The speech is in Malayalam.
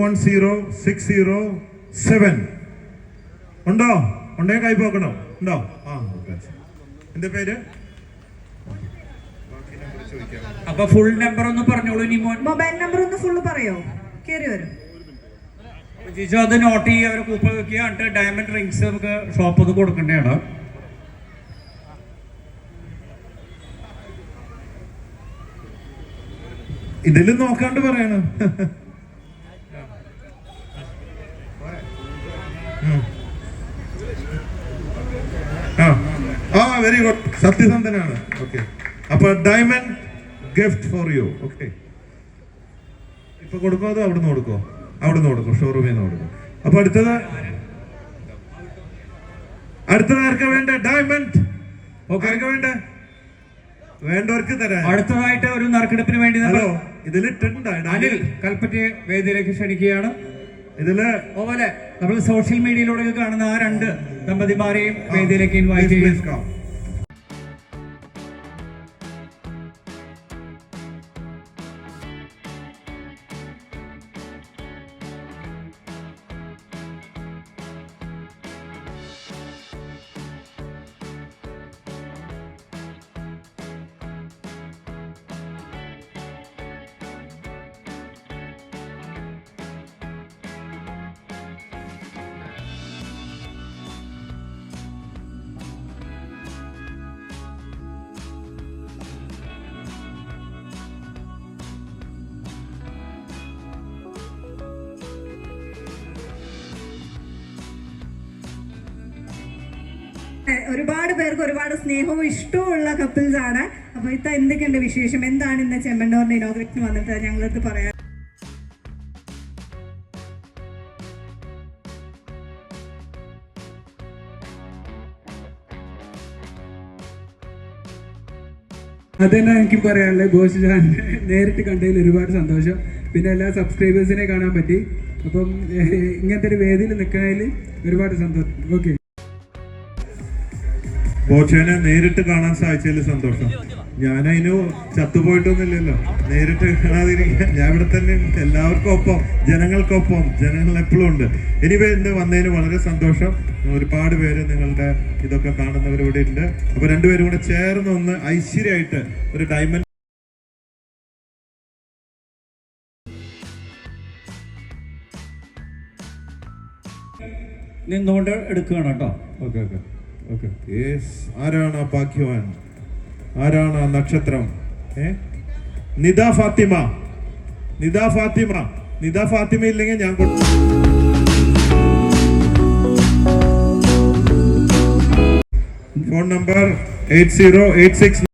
One zero six zero seven ഉണ്ടോ? ഉണ്ടേ കൈ പോക്കണോ? ഉണ്ടോ? ആ എന്റെ പേര്. അപ്പൊ ഫുൾ നമ്പർ ഒന്ന് പറഞ്ഞോളൂ ഇനി മോൻ. മൊബൈൽ നമ്പർ ഒന്ന് ഫുള്ള് പറയോ? കേറി വരും. ജിജു അത് നോട്ട് ചെയ്യുക അവരെ കൂപ്പൺ വെക്കുക എന്നിട്ട് ഡയമണ്ട് റിങ്സ് നമുക്ക് ഷോപ്പ് ഒന്ന് കൊടുക്കേണ്ടതാണ് ഇതിൽ നോക്കാണ്ട് പറയണ. ആ. വെരി ഗുഡ് സത്യസന്ധനാണ്. ഓക്കെ അപ്പൊ diamond gift for you okay ഇപ്പൊ കൊടുക്കോ അതോ അവിടുന്ന് കൊടുക്കോ? അവിടുന്ന് കൊടുക്കും. ഷോറൂമിൽ നിന്ന് കൊടുക്കും. അപ്പൊ അടുത്തത്? അടുത്തത് ആർക്കാ വേണ്ട? ഡയമണ്ട് ഓക്കെ ആർക്കാ വേണ്ട? വേണ്ടവർക്ക് തരാം അടുത്തതായിട്ട് ഒരു നറുക്കെടുപ്പിന് വേണ്ടി ഇട്ടിട്ടുണ്ടോ അനിൽ കൽപ്പറ്റ വേദിയിലേക്ക് ക്ഷണിക്കുകയാണ്. ഇതിൽ അതുപോലെ നമ്മൾ സോഷ്യൽ മീഡിയയിലൂടെ കാണുന്ന ആ രണ്ട് ദമ്പതിമാരെയും വേദിയിലേക്ക് ഇൻവൈറ്റ് Please, ഒരുപാട് പേർക്ക് ഒരുപാട് സ്നേഹവും ഇഷ്ടവും ഉള്ള കപ്പിൾസ് ആണ്. അപ്പൊ ഇത്ത എന്തൊക്കെയുണ്ട് വിശേഷം? എന്താണ് ഇന്ന് ചെമ്പണ്ടോറിന്റെ ഇനോഗ്രേഷൻ വന്നിട്ട് ഞങ്ങളടുത്ത് പറയാൻ? അതന്നെ എനിക്ക് പറയാനുള്ളത്. ബോസ് ഞാൻ നേരിട്ട് കണ്ടതിൽ ഒരുപാട് സന്തോഷം. പിന്നെ എല്ലാ സബ്സ്ക്രൈബേഴ്സിനെ കാണാൻ പറ്റി. അപ്പം ഇങ്ങനത്തെ ഒരു വേദിയിൽ നിൽക്കുന്നതിൽ ഒരുപാട് സന്തോഷം. ഓക്കെ ബോച്ചേനെ നേരിട്ട് കാണാൻ സാധിച്ചതിൽ സന്തോഷം. ഞാനതിന് ചത്തുപോയിട്ടൊന്നുമില്ലല്ലോ. നേരിട്ട് കാണാതിരിക്കാൻ ഞാൻ ഇവിടെ തന്നെ. എല്ലാവർക്കും ഒപ്പം ജനങ്ങൾക്കൊപ്പം ജനങ്ങൾ എപ്പോഴും ഉണ്ട്. എനിവേ ഇന്ന് വന്നതിന് വളരെ സന്തോഷം. ഒരുപാട് പേര് നിങ്ങളുടെ ഇതൊക്കെ കാണുന്നവരിവിടെ ഉണ്ട്. അപ്പൊ രണ്ടുപേരും കൂടെ ചേർന്ന് ഒന്ന് ഐശ്വര്യമായിട്ട് ഒരു ഡയമണ്ട് നിന്നുകൊണ്ട് എടുക്കുകയാണ് കേട്ടോ. Okay okay okay. യെസ് ആരാണ് ആ ഭാഗ്യവാൻ? ആരാണ് ആ നക്ഷത്രം? ഏ? നിദ ഫാത്തിമ. നിദാ ഫാത്തിമ. നിദാ ഫാത്തിമ ഇല്ലെങ്കിൽ ഞാൻ phone number eight zero eight six